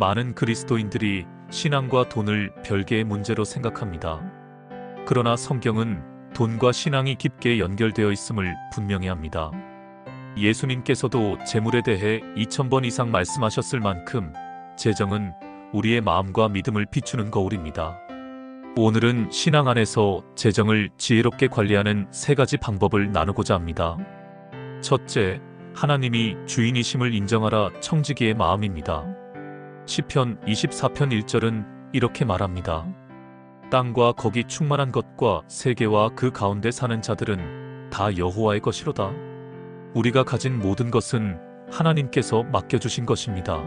많은 그리스도인들이 신앙과 돈을 별개의 문제로 생각합니다. 그러나 성경은 돈과 신앙이 깊게 연결되어 있음을 분명히 합니다. 예수님께서도 재물에 대해 2000번 이상 말씀하셨을 만큼 재정은 우리의 마음과 믿음을 비추는 거울입니다. 오늘은 신앙 안에서 재정을 지혜롭게 관리하는 세 가지 방법을 나누고자 합니다. 첫째, 하나님이 주인이심을 인정하라 청지기의 마음입니다. 시편 24편 1절은 이렇게 말합니다. 땅과 거기 충만한 것과 세계와 그 가운데 사는 자들은 다 여호와의 것이로다. 우리가 가진 모든 것은 하나님께서 맡겨주신 것입니다.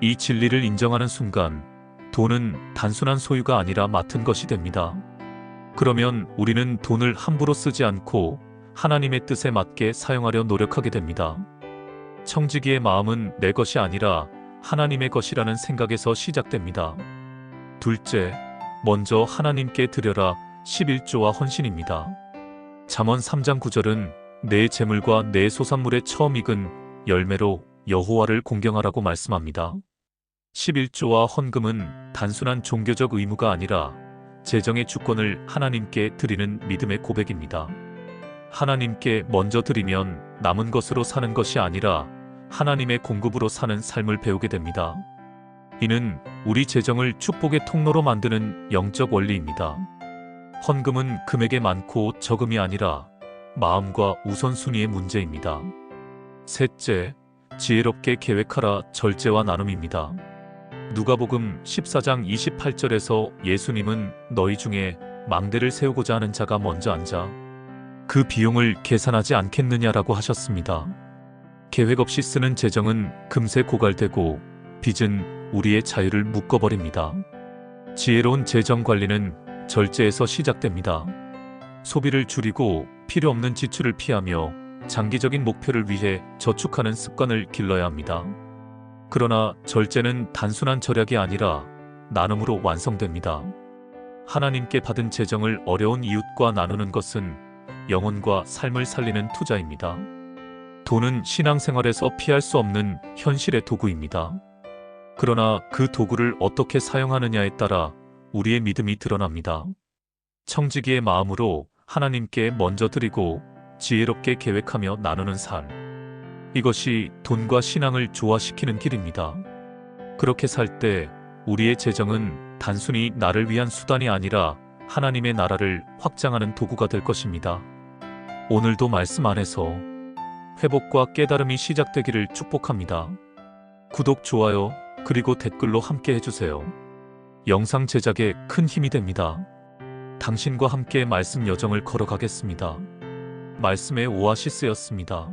이 진리를 인정하는 순간 돈은 단순한 소유가 아니라 맡은 것이 됩니다. 그러면 우리는 돈을 함부로 쓰지 않고 하나님의 뜻에 맞게 사용하려 노력하게 됩니다. 청지기의 마음은 내 것이 아니라 하나님의 것이라는 생각에서 시작됩니다. 둘째, 먼저 하나님께 드려라 11조와 헌신입니다. 잠언 3장 9절은 내 재물과 내 소산물의 처음 익은 열매로 여호와를 공경하라고 말씀합니다. 11조와 헌금은 단순한 종교적 의무가 아니라 재정의 주권을 하나님께 드리는 믿음의 고백입니다. 하나님께 먼저 드리면 남은 것으로 사는 것이 아니라 하나님의 공급으로 사는 삶을 배우게 됩니다. 이는 우리 재정을 축복의 통로로 만드는 영적 원리입니다. 헌금은 금액의 많고 적음이 아니라 마음과 우선순위의 문제입니다. 셋째, 지혜롭게 계획하라 절제와 나눔입니다. 누가복음 14장 28절에서 예수님은 너희 중에 망대를 세우고자 하는 자가 먼저 앉아 그 비용을 계산하지 않겠느냐라고 하셨습니다. 계획 없이 쓰는 재정은 금세 고갈되고 빚은 우리의 자유를 묶어버립니다. 지혜로운 재정 관리는 절제에서 시작됩니다. 소비를 줄이고 필요 없는 지출을 피하며 장기적인 목표를 위해 저축하는 습관을 길러야 합니다. 그러나 절제는 단순한 절약이 아니라 나눔으로 완성됩니다. 하나님께 받은 재정을 어려운 이웃과 나누는 것은 영혼과 삶을 살리는 투자입니다. 돈은 신앙생활에서 피할 수 없는 현실의 도구입니다. 그러나 그 도구를 어떻게 사용하느냐에 따라 우리의 믿음이 드러납니다. 청지기의 마음으로 하나님께 먼저 드리고 지혜롭게 계획하며 나누는 삶. 이것이 돈과 신앙을 조화시키는 길입니다. 그렇게 살 때 우리의 재정은 단순히 나를 위한 수단이 아니라 하나님의 나라를 확장하는 도구가 될 것입니다. 오늘도 말씀 안에서 회복과 깨달음이 시작되기를 축복합니다. 구독, 좋아요, 그리고 댓글로 함께 해주세요. 영상 제작에 큰 힘이 됩니다. 당신과 함께 말씀 여정을 걸어가겠습니다. 말씀의 오아시스였습니다.